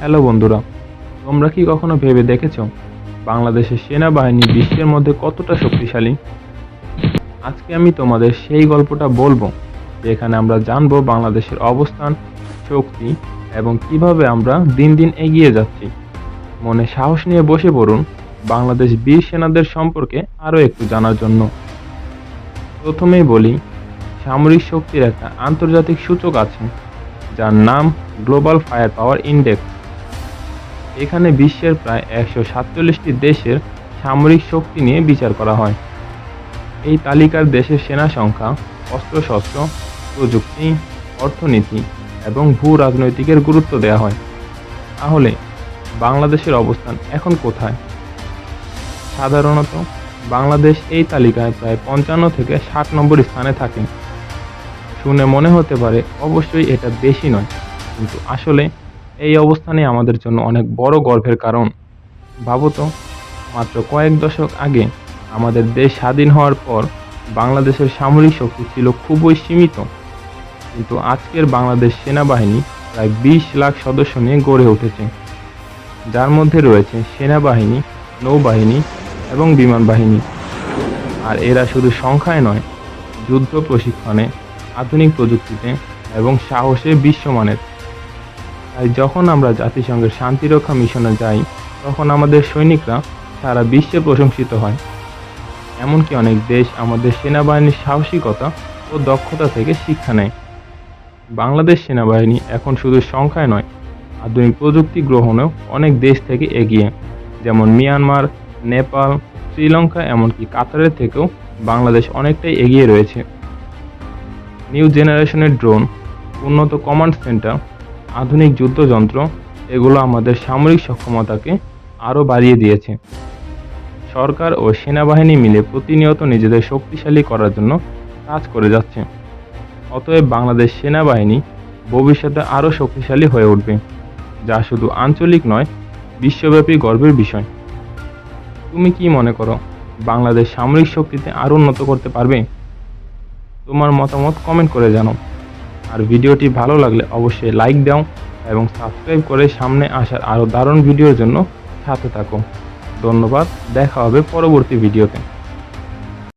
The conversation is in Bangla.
হ্যালো বন্ধুরা, তোমরা কি কখনো ভেবে দেখেছ বাংলাদেশের সেনাবাহিনী বিশ্বের মধ্যে কতটা শক্তিশালী? আজকে আমি তোমাদের সেই গল্পটা বলব, যেখানে আমরা জানব বাংলাদেশের অবস্থান, শক্তি এবং কীভাবে আমরা দিন দিন এগিয়ে যাচ্ছি। মনে সাহস নিয়ে বসে পড়ুন বাংলাদেশ বীর সেনাদের সম্পর্কে আরও একটু জানার জন্য। প্রথমেই বলি, সামরিক শক্তির একটা আন্তর্জাতিক সূচক আছে, যার নাম গ্লোবাল ফায়ার পাওয়ার ইন্ডেক্স এখানে বিশ্বের প্রায় একশো সাতচল্লিশটি দেশের সামরিক শক্তি নিয়ে বিচার করা হয়। এই তালিকার দেশের সেনা সংখ্যা, অস্ত্রশস্ত্র, প্রযুক্তি, অর্থনীতি এবং ভূ রাজনৈতিকের গুরুত্ব দেওয়া হয়। তাহলে, বাংলাদেশের অবস্থান এখন কোথায়? সাধারণত, বাংলাদেশ এই তালিকায় প্রায় পঞ্চান্ন থেকে ষাট নম্বর স্থানে থাকে। শুনে মনে হতে পারে, অবশ্যই এটা বেশি নয়, কিন্তু আসলে এই অবস্থানে আমাদের জন্য অনেক বড় গর্বের কারণ। ভাবো তো মাত্র কয়েক দশক আগে আমাদের দেশ স্বাধীন হওয়ার পর বাংলাদেশের সামরিক শক্তি ছিল খুবই সীমিত। কিন্তু আজকের বাংলাদেশ সেনাবাহিনী প্রায় বিশ লাখ সদস্য নিয়ে গড়ে উঠেছে। যার মধ্যে রয়েছে সেনাবাহিনী, নৌবাহিনী এবং বিমান বাহিনী। আর এরা শুধু সংখ্যায় নয়, যুদ্ধ প্রশিক্ষণে, আধুনিক প্রযুক্তিতে এবং সাহসে বিশ্বমানের তাই যখন আমরা জাতিসংঘের শান্তিরক্ষা মিশনে যাই, তখন আমাদের সৈনিকরা সারা বিশ্বে প্রশংসিত হয়। এমনকি অনেক দেশ আমাদের সেনাবাহিনীর সাহসিকতা ও দক্ষতা থেকে শিক্ষা নেয়। বাংলাদেশ সেনাবাহিনী এখন শুধু সংখ্যায় নয়, আধুনিক প্রযুক্তি গ্রহণেও অনেক দেশ থেকে এগিয়ে, যেমন মিয়ানমার, নেপাল, শ্রীলঙ্কা, এমনকি কাতারের থেকেও বাংলাদেশ অনেকটাই এগিয়ে রয়েছে। নিউ জেনারেশনের ড্রোন, উন্নত কমান্ড সেন্টার আধুনিক যুদ্ধযন্ত্র এগুলো আমাদের সামরিক সক্ষমতাকে আরও বাড়িয়ে দিয়েছে। সরকার ও সেনাবাহিনী মিলে প্রতিনিয়ত নিজেদের শক্তিশালী করার জন্য কাজ করে যাচ্ছে। অতএব বাংলাদেশ সেনাবাহিনী ভবিষ্যতে আরও শক্তিশালী হয়ে উঠবে, যা শুধু আঞ্চলিক নয়, বিশ্বব্যাপী গর্বের বিষয়। তুমি কি মনে করো, বাংলাদেশ সামরিক শক্তিতে আরও উন্নত করতে পারবে? তোমার মতামত কমেন্ট করে জানাও। আর ভিডিওটি ভালো লাগলে অবশ্যই লাইক দাও এবং সাবস্ক্রাইব করে সামনে আসার আরও দারুণ ভিডিওর জন্য সাথে থাকো ধন্যবাদ, দেখা হবে পরবর্তী ভিডিওতে।